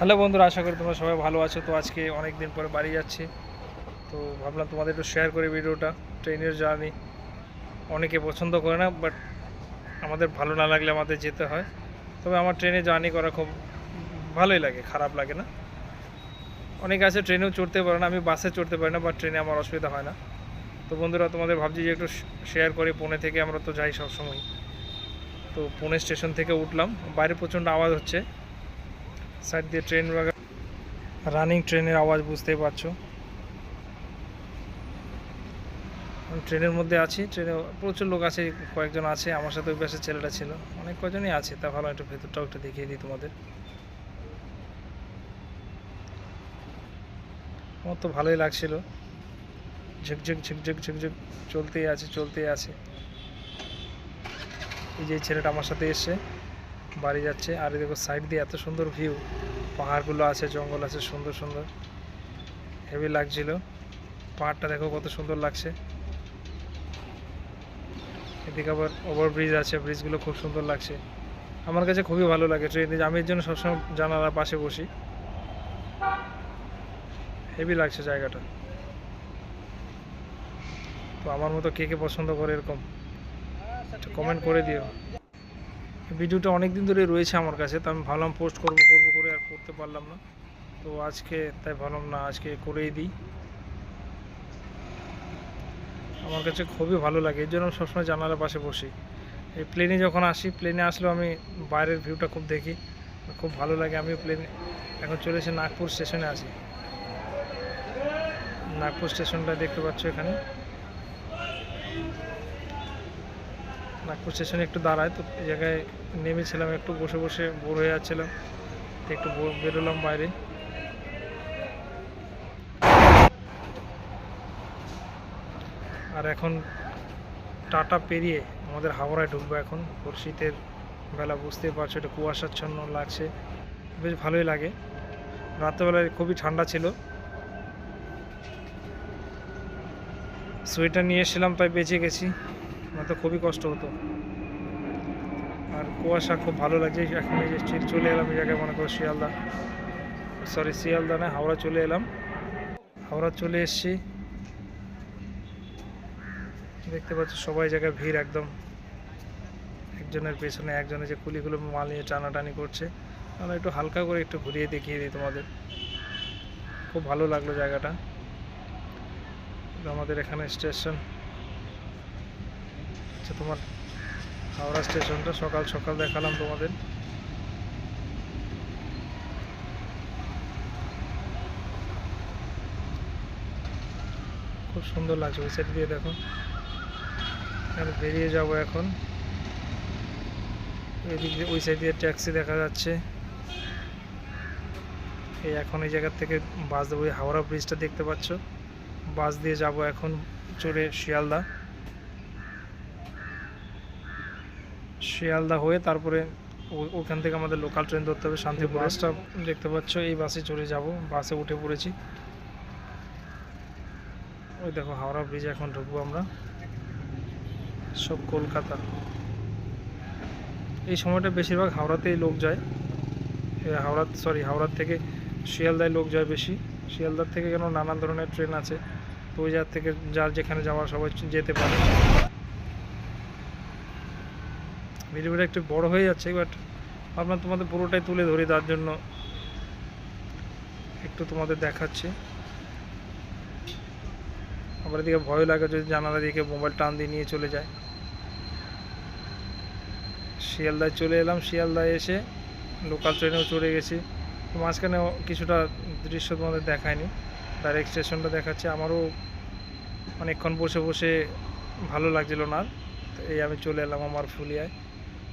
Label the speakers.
Speaker 1: Hello বন্ধুরা, আশা করি তোমরা সবাই ভালো আছো। তো আজকে অনেক দিন পরে বাড়ি যাচ্ছি। তো ভাবলাম তোমাদের একটু শেয়ার করি ভিডিওটা, ট্রেনের জার্নি অনেকে পছন্দ করে না বাট আমাদের ভালো না লাগলে আমাদের যেতে হয়। তবে আমার ট্রেনে জার্নি করা খুব ভালোই লাগে, খারাপ লাগে না। অনেকে আছে ট্রেনেও চড়তে পারে না, আমি বাসে চড়তে পারি না বা ট্রেনে আমার অসুবিধা হয় না। তো বন্ধুরা, তোমাদের ভাবছি যে একটু শেয়ার করি, পুনে থেকে আমরা তো যাই সবসময় তো পুনে স্টেশন থেকে উঠলাম, বাইরে প্রচণ্ড আওয়াজ হচ্ছে। সাইড দিয়ে ট্রেন রানিং ট্রেনের আওয়াজ বুঝতেই পারছ। ট্রেনের মধ্যে আছি, ট্রেনে প্রচুর লোক আছে, কয়েকজন আছে, আমার সাথে ওই ছেলেটা ছিল। অনেক কয়জনই আছে, তা ভালো, একটু ভেতরটাও একটু দেখিয়ে দিই তোমাদের। আমার তো ভালোই লাগছিল। ঝুকঝুক ঝুকঝুক ঝুকঝুক চলতেই আছে চলতেই আছে। এই যে ছেলেটা আমার সাথে এসছে। বাড়ি যাচ্ছে আর দেখো সাইড দিয়ে এত সুন্দর ভিউ পাহাড়গুলো আছে, জঙ্গল আছে, সুন্দর সুন্দর। হেভি লাগছিল। পাহাড়টা দেখো কত সুন্দর লাগছে। এদিকে আবার ওভারব্রিজ আছে ব্রিজগুলো খুব সুন্দর লাগছে। আমার কাছে খুবই ভালো লাগে ট্রেনে আমি এর জন্য সবসময় জানালার পাশে বসি। হেভি লাগছে জায়গাটা। তো আমার মতো কে কে পছন্দ করে এরকম? কমেন্ট করে দিও। ভিডিওটা অনেক দিন ধরে রয়েছে আমার কাছে, তো আমি ভাবলাম পোস্ট করব করব করে আর করতে পারলাম না। তো আজকে তাই ভাবলাম না, আজকে করেই দিই। আমার কাছে খুবই ভালো লাগে, এর জন্য আমি সবসময় জানালার পাশে বসি। এই প্লেনে যখন আসি প্লেনে আসলেও আমি বাইরের ভিউটা খুব দেখি, খুব ভালো লাগে। আমি প্লেনে এখন চলে এসে নাগপুর স্টেশনে আছি। নাগপুর স্টেশনটা দেখতে পাচ্ছ এখানে। নাগপুর স্টেশনে একটু দাঁড়ায়, তো এই জায়গায় নেমেছিলাম, একটু বসে বসে বোর হয়ে যাচ্ছিলাম একটু বেরোলাম বাইরে। আর এখন টাটা পেরিয়ে আমাদের হাওড়ায় ঢুকবো এখন শীতের বেলা, বুঝতেই পারছ এটা কুয়াশাচ্ছন্ন লাগছে, বেশ ভালোই লাগে। রাত্রেবেলায় খুবই ঠান্ডা ছিল। সোয়েটার নিয়ে এসেছিলাম, তাই বেঁচে গেছি। নয়তো খুবই কষ্ট হতো। আর কুয়াশা খুব ভালো লাগছে। এখন এই যে চলে এলাম এই জায়গায়, মনে করো শিয়ালদা। সরি শিয়ালদা না, হাওড়া চলে এলাম। হাওড়া চলে এসেছি। দেখতে পাচ্ছ সবাই জায়গায় ভিড় একদম। একজনের পেছনে একজনের যে কুলিগুলো মাল নিয়ে টানাটানি করছে। আমরা একটু হালকা করে একটু ঘুরিয়ে দেখিয়ে দিই তোমাদের। খুব ভালো লাগল জায়গাটা। আমাদের এখানে স্টেশন। আচ্ছা তোমার হাওড়া স্টেশনটা। সকাল সকাল দেখালাম তোমাদের। খুব সুন্দর লাগছে ওই সাইড দিয়ে দেখো। আর বেরিয়ে যাব এখন। এদিক দিয়ে ওই সাইড দিয়ে ট্যাক্সি দেখা যাচ্ছে। এই এখন এই জায়গার থেকে বাস দেবো ওই হাওড়া ব্রিজটা দেখতে পাচ্ছ। বাস দিয়ে যাব এখন চড়ে শিয়ালদা। শিয়ালদা হয়ে তারপরে ও- ওখান থেকে আমাদের লোকাল ট্রেন ধরতে হবে শান্তিপুর বাসটা দেখতে পাচ্ছ এই বাসে চড়ে যাব বাসে উঠে পড়েছি। ওই দেখো হাওড়া ব্রিজ এখন ঢুকবো আমরা। সব কলকাতা। এই সময়টা বেশিরভাগ হাওড়াতেই লোক যায়। হাওড়া সরি হাওড়ার থেকে শিয়ালদায় লোক যায় বেশি। শিয়ালদার থেকে কেন নানান ধরনের ট্রেন আছে তো ওই জায়গা থেকে যার যেখানে যাওয়ার সবাই যেতে পারে। ভিডিওটা একটু বড় হয়ে যাচ্ছে বাট আপনার তোমাদের পুরোটাই তুলে ধরি, তার জন্য একটু তোমাদের দেখাচ্ছি। আবার এদিকে ভয় লাগে যদি জানালা দিকে মোবাইল টান দিয়ে নিয়ে চলে যায়। শিয়ালদায় চলে এলাম, শিয়ালদায় এসে লোকাল ট্রেনেও চড়ে গেছি। মাঝখানে কিছুটা দৃশ্য তোমাদের দেখায়নি ডাইরেক্ট স্টেশনটা দেখাচ্ছে। আমারও অনেকক্ষণ বসে বসে ভালো লাগছিল না এই আমি চলে এলাম আমার ফুলিয়ায়।